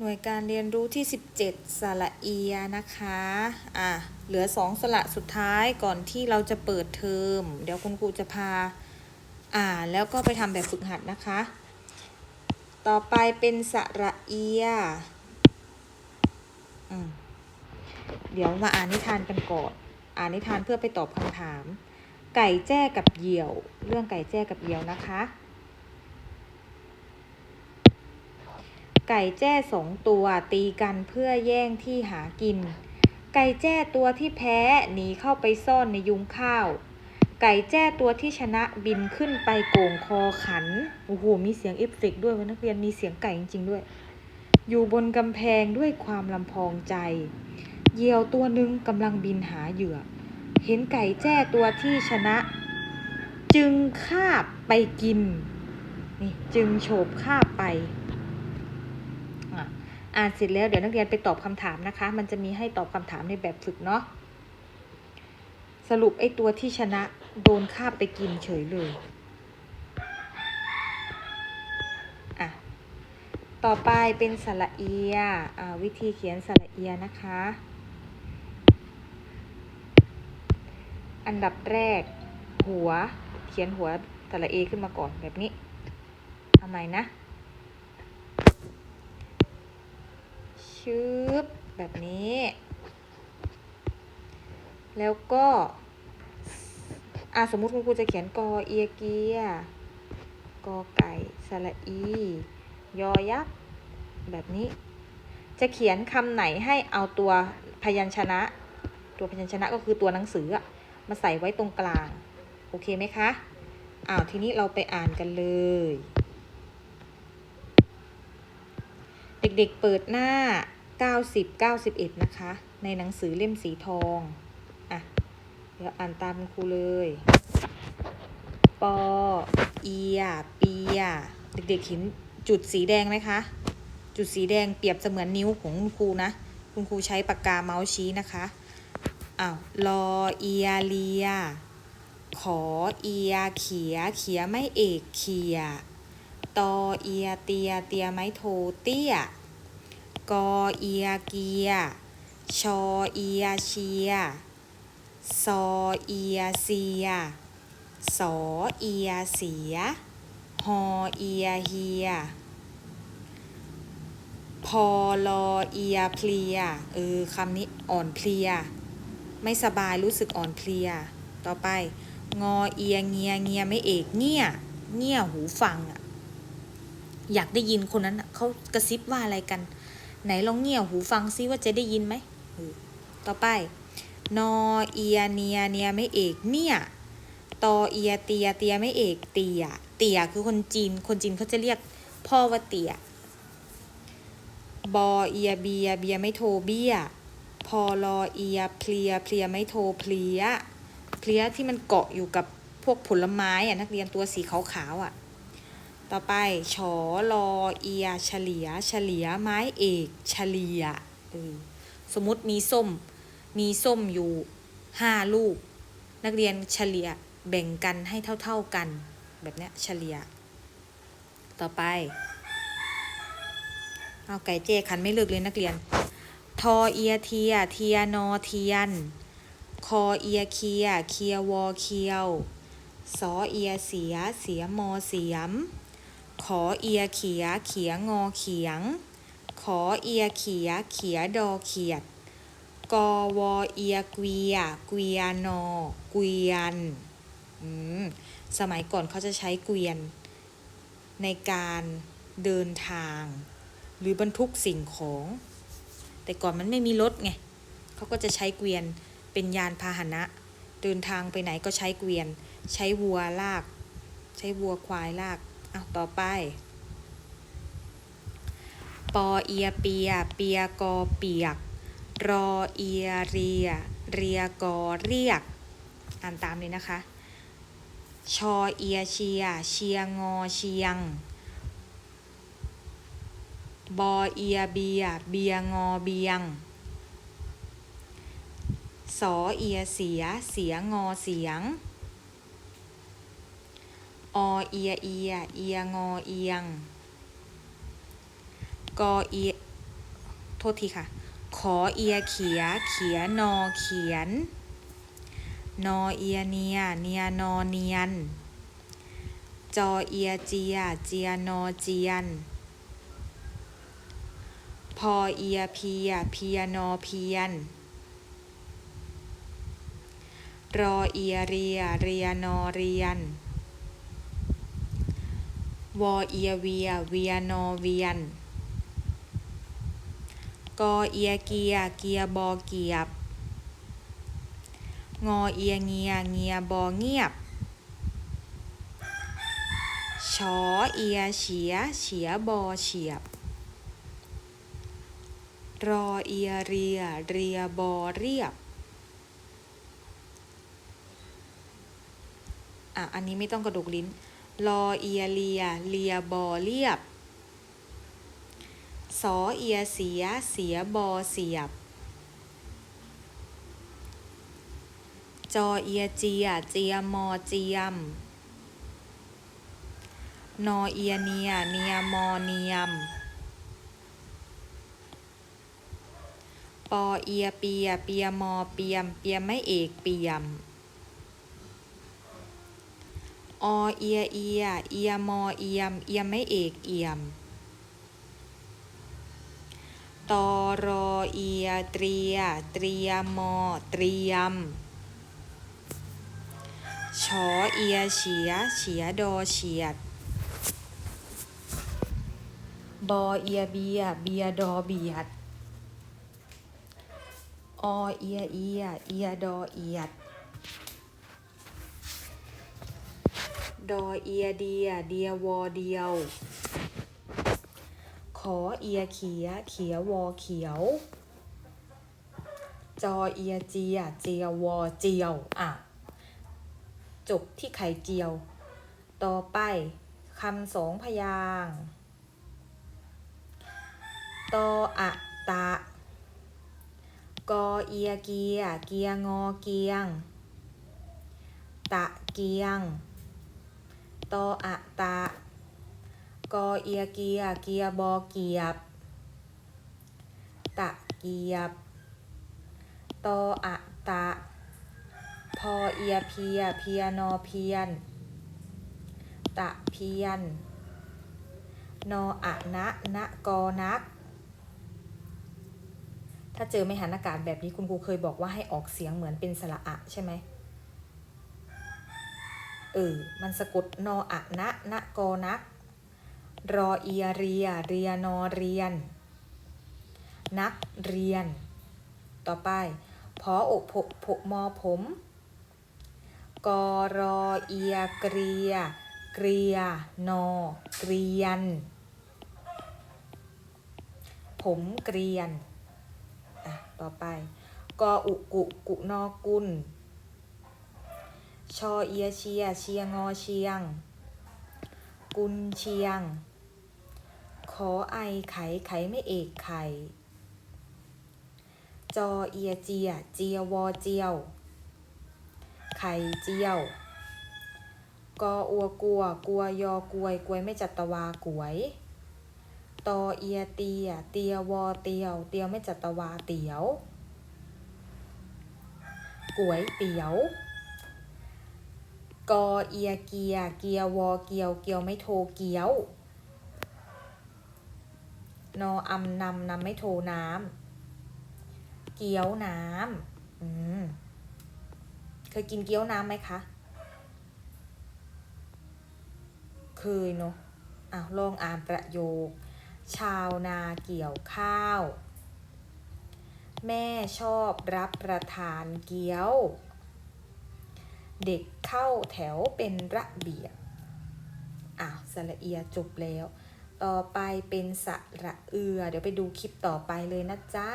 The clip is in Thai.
หน่วยการเรียนรู้ที่ 17 สระเอียนะคะ อะ เหลือ 2 สระสุดท้ายก่อนที่เราจะเปิดเทอม เดี๋ยวคุณครูจะพา อ่านแล้วก็ไปทำแบบฝึกหัดนะคะ ต่อไปเป็นสระเอียอืมเดี๋ยวมาอ่านนิทานกันก่อน อ่านนิทานเพื่อไปตอบคำถาม ไก่แจ้กับเหยี่ยว เรื่องไก่แจ้กับเหยี่ยวนะคะ ไก่แจ้สองตัวตีกันเพื่อแย่งที่หากิน ไก่แจ้ตัวที่แพ้หนีเข้าไปซ่อนในยุงข้าว ไก่แจ้ตัวที่ชนะบินขึ้นไปโก่งคอขัน โอ้โห มีเสียงเอฟเฟกด้วยวันนักเรียนมีเสียงไก่จริงๆด้วย อยู่บนกำแพงด้วยความลำพองใจ เหยี่ยวตัวหนึ่งกำลังบินหาเหยื่อ เห็นไก่แจ้ตัวที่ชนะ จึงคาบไปกิน นี่จึงโฉบคาบไป อ่านเสร็จแล้วเดี๋ยวนักเรียนไปตอบคำถามนะคะ มันจะมีให้ตอบคำถามในแบบฝึกเนาะสรุปไอ้ตัวที่ชนะโดนคาบไปกินเฉยเลยอะต่อไปเป็นสระเอียอ่าวิธีเขียนสระเอียนะคะ อันดับแรก หัวเขียนหัวสระเอขึ้นมาก่อนแบบนี้ทำไมนะ ชืบแบบนี้ แล้วก็อะสมมุติคุณครูจะเขียนกอเอียเกียกอไก่สระอี ยอยักษ์แบบนี้ จะเขียนคำไหนให้เอาตัวพยัญชนะ ตัวพยัญชนะก็คือตัวหนังสืออะมาใส่ไว้ตรงกลาง โอเคไหมคะอ้าวทีนี้เราไปอ่านกันเลย เด็กๆเปิดหน้า 90 91 นะคะ ในหนังสือเล่มสีทอง อะ เดี๋ยวอ่านตามครูเลย ปอ เอียเปีย เด็กๆเห็นจุดสีแดงไหมคะ จุดสีแดงเปรียบเสมือนนิ้วของคุณครูนะ คุณครูใช้ปากกาเมาส์ชี้นะคะ อ้าว รอ เอีย เลีย ขอ เอีย เขีย เขียไม่เอก เขีย ตอ เอีย เตีย เตียไม้โท เตี้ย กอเอียเกีย ชอเอียเชีย ซอเอียเสีย สอเอียเสีย ฮอเอียเฮีย พอลอเอียเพลีย เออคำนี้อ่อนเพลีย ไม่สบายรู้สึกอ่อนเพลีย ต่อไป งอเอียเงียเงียไม่เอกเงี่ยเงี่ยหูฟังอะอยากได้ยินคนนั้นเขากระซิบว่าอะไรกัน ไหนลองเงี่ยหูฟังซิว่าจะได้ยินไหม ต่อไป นอเอียเนียเนียไม่เอกเนี่ยตอเอียเตียเตียไม่เอกเตียเตียคือคนจีน คนจีนเขาจะเรียกพ่อว่าเตียบอเอียเบียเบียไม่โทเบียพอลอเอียเพลียเพลียไม่โทเพลียเพลียที่มันเกาะอยู่กับพวกผลไม้อะนักเรียนตัวสีขาวๆอะ ต่อไปชอลอเอีย เฉลีย เฉลีย ไม้เอก เฉลียเออสมมติมีส้ม มีส้มอยู่ห้าลูก นักเรียนเฉลียแบ่งกันให้เท่า ๆกัน แบบนี้เฉลีย ต่อไป เอาไก่เจขันไม่เลิกเลยนักเรียน ทอเอียเทีย เทียนอเทียน คอเอียเคีย เคียวอเคียว สอเอียเสีย เสียมอเสียม ขอเอียเขียเขียงอเขียง ขอเอียเขียเขียดอเขียด กอวอเอียเกวียเกวียนอเกวียนอืมสมัยก่อนเขาจะใช้เกวียน ในการเดินทาง หรือบรรทุกสิ่งของ แต่ก่อนมันไม่มีรถไงเขาก็จะใช้เกวียนเป็นยานพาหนะ เดินทางไปไหนก็ใช้เกวียน ใช้วัวลาก ใช้วัวควายลาก เอาต่อไป ปอเอียเปีย เปียกอเปียก รอเอียเรีย เรียกอเรียก อ่านตามเลยนะคะ ชอเอียเชีย เชียงอเชียง บอเอียเบีย เบียงอเบียง สอเอียเสีย เสียงอเสียง อเอียเอีย เอียงอเอียง กอเอีย โทษทีค่ะ ขอเอียเขีย เขียนอเขียน นอเอียเนีย เนียนอเนียน จอเอียเจีย เจียนอเจียน พอเอียเพีย เพียนอเพียนรอเอียเรีย เรียนอเรียน วอเอียเวีย เวียนอเวียน กอเอียเกีย เกียบอเกียบ งอเอียเงีย เงียบอเงียบ ชอเอียเฉีย เฉียบอเฉียบ รอเอียเรีย เรียบอเรียบอะ อันนี้ไม่ต้องกระดกลิ้น รอเอียเลีย เลียบอเรียบ สอเอียเสีย เสียบอเสียบ จอเอียเจีย เจียมอเจียม นอเอียเนีย เนียมอเนียม ปอเอียเปีย เปียมอเปียม เปียไม่เอกเปียม อเอียเอีย เอียมอเอียม เอียมไม่เอกเอียม ตอรอเอียเตรีย เตรียมอเตรียม ชอเอียเฉีย เฉียดอเฉียด บอเอียเบีย เบียดอเบียด อเอียเอีย เอียดอเอียด ดอเอียเดีย เดียวอเดียว ขอเอียเขีย เขียวอเขียว จอเอียเจีย เจียวอเจียว อะ จบที่ไข่เจียว ต่อไปคำสองพยางตออะตะ กอเอียเกีย เกียงอเกียง ตะเกียง ตออะตะ กอเอียเกีย เกียบอเกียบ ตะเกียบ ตออะตะ พอเอียเพีย เพียนอเพียน ตะเพียน นออะนะนะกอนัก ถ้าเจอไม่หันอากาศแบบนี้คุณครูเคยบอกว่าให้ออกเสียงเหมือนเป็นสระอะใช่ไหม เออ มันสะกดนออะนะนะกอนัก รอเอียเรีย เรียนอเรียน นักเรียน ต่อไปพออกผกผกมอผมกอรอเอียเกรีย เกรีย นอ เกรียน ผมเกรียน อะ ต่อไป กออุกุกุนอกุล ชอเอียเชีย เชียงอเชียง กุลเชียง ขอไอไขไขไม่เอกไข่ จอเอียเจีย เจียวอเจียว ไข่เจียว กออัวกัว กัวยอกวย กวยไม่จัตวากวย ตอเอียเตีย เตียวอเตียว เตียวไม่จัตวาเตียวกวยเตี๋ยว กอเอียเกีย เกียวอเกียว เกียวไม่โทเกียวนออำนำนำไม่โทน้ำเกี๊ยวน้ำอืมเคยกินเกี๊ยวน้ำไหมคะ เคยเนาะอ้าวลองอ่านประโยค ชาวนาเกี่ยวข้าว แม่ชอบรับประทานเกี๊ยว เด็กเข้าแถวเป็นระเบียบอ้าวสระเอียจบแล้ว ต่อไปเป็นสระเอือ เดี๋ยวไปดูคลิปต่อไปเลยนะจ๊ะ